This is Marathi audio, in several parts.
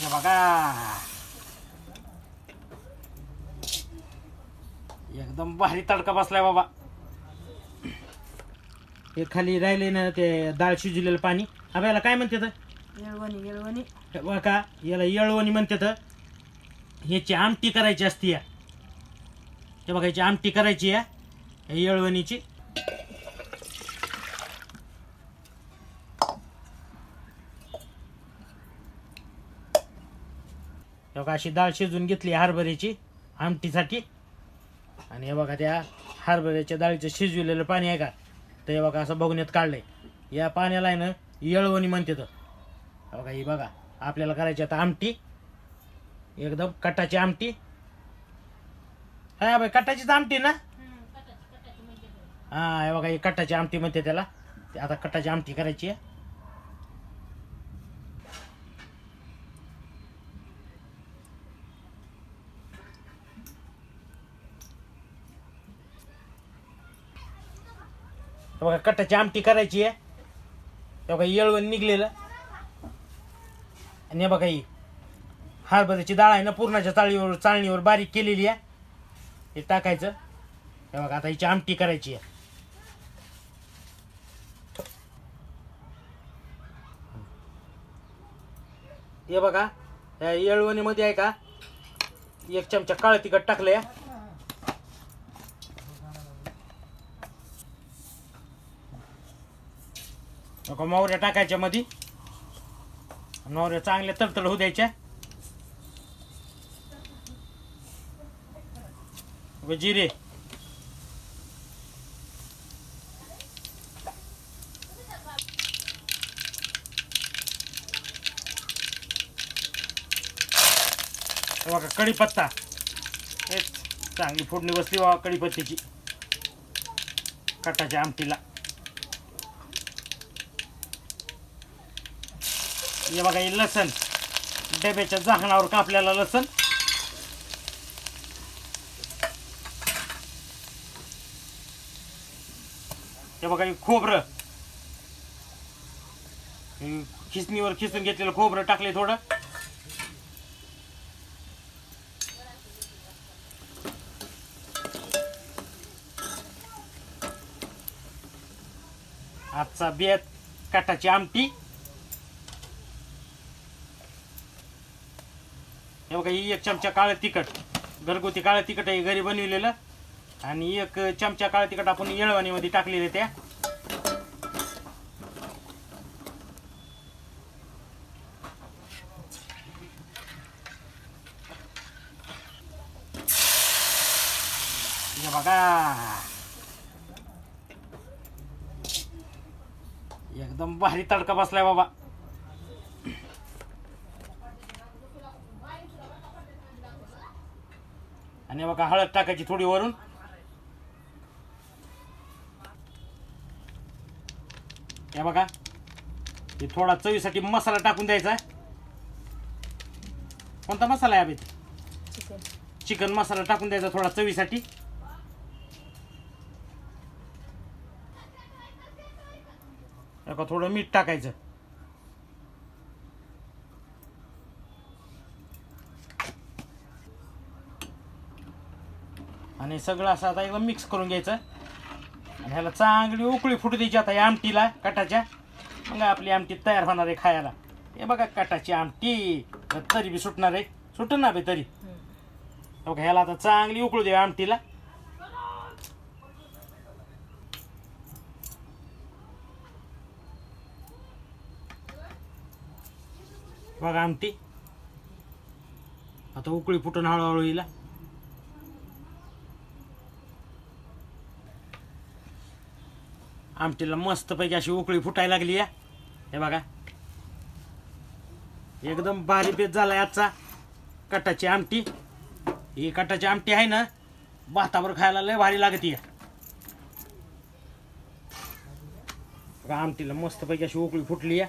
हे बघा एकदम भारी तडका बसलाय बाबा. हे खाली राहिले ना ते डाळ शिजलेलं पाणी. आपल्याला काय म्हणते तर? येळवणी येळवणी. हे बघा याला येळवणी म्हणते तर. ह्याची आमटी करायची असती या. हे बघा याची आमटी करायची या येळवणीची. हे बघा अशी डाळ शिजून घेतली हरभऱ्याची आमटीसाठी. आणि हे बघा त्या हरभऱ्याच्या डाळीचं शिजविलेलं पाणी आहे का? तर हे बघा असं बघण्यात काढलंय. या पाण्याला आहे ना येळवणी म्हणते तर बघा ही बघा आपल्याला करायची आता आमटी. एकदम कटाची आमटी. हा बाई कटाचीच आमटी ना? हा हे बघा ही कटाची आमटी म्हणते त्याला. आता कटाची आमटी करायची आहे. तर बघा कट्टाची आमटी करायची आहे. हे बघा येळवण निघलेलं. आणि हे बघा ही हरभऱ्याची डाळ आहे ना पूर्णाच्या चाळीवर चाळणीवर बारीक केलेली आहे. हे टाकायचं. हे बघा आता हिची आमटी करायची आहे. हे बघा या येळवणीमध्ये आहे का? एक चमचा काळं तिखट टाकलं आहे नको मोहऱ्या टाकायच्या मध्ये मोहऱ्या चांगल्या तडतड होऊ द्यायच्या. व जिरे. बघा कढीपत्ता. चांगली फोडणी बसली बा कढीपत्त्याची. कटाच्या आमटीला. हे बघा हे लसण. डब्याच्या झाकणावर कापलेला लसण. हे बघा हे खोबरं. खिसणीवर खिसून घेतलेलं खोबरं टाकले थोडं. आजचा बेत काटाची आमटी. हे बघा ही एक चमचा काळं तिखट. घरगुती काळं तिखट आहे घरी बनविलेलं. आणि एक चमचा काळं तिखट आपण येळवणीमध्ये टाकलेले त्या. हे बघा. एकदम भारी तडका बसलाय बाबा. आणि बघा हळद टाकायची थोडी वरून. हे बघा हे थोडा चवीसाठी मसाला टाकून द्यायचा. कोणता मसाला आहे अभित? चिकन मसाला टाकून द्यायचा थोडा चवीसाठी. थोडं मीठ टाकायचं. आणि सगळं असं आता एकदम मिक्स करून घ्यायचं. आणि ह्याला चांगली उकळी फुटू द्यायची आता या आमटीला कटाच्या. मग आपली आमटी तयार होणार आहे खायला. हे बघा कटाची आमटी. तरी बी सुटणार आहे. सुटन ना बे तरी. बघा ह्याला आता चांगली उकळू द्या आमटीला. बघा आमटी. आता उकळी फुटून हळूहळू येईल. आमटीला मस्तपैकी अशी उकळी फुटायला लागली या. हे बघा. एकदम भारी बेत झाला आजचा कटाची आमटी. ही कटाची आमटी आहे ना भातावर खायला लय भारी लागते बघा आमटीला मस्तपैकी अशी उकळी फुटली या.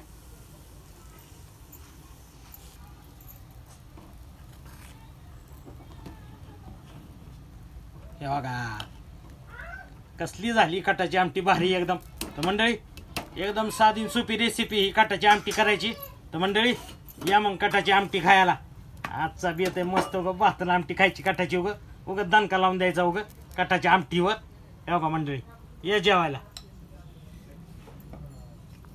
हे बघा. कसली झाली कटाची आमटी भारी एकदम. तर मंडळी एकदम साधी सोपी रेसिपी ही कटाची आमटी करायची. तर मंडळी या मग कटाची आमटी खायला. आजचा बेत आहे मस्त उगं भाताला आमटी खायची कटाची उगं. उगं दणका लावून द्यायचा उगं कटाच्या आमटीवर. हे बघा मंडळी ये जेवायला.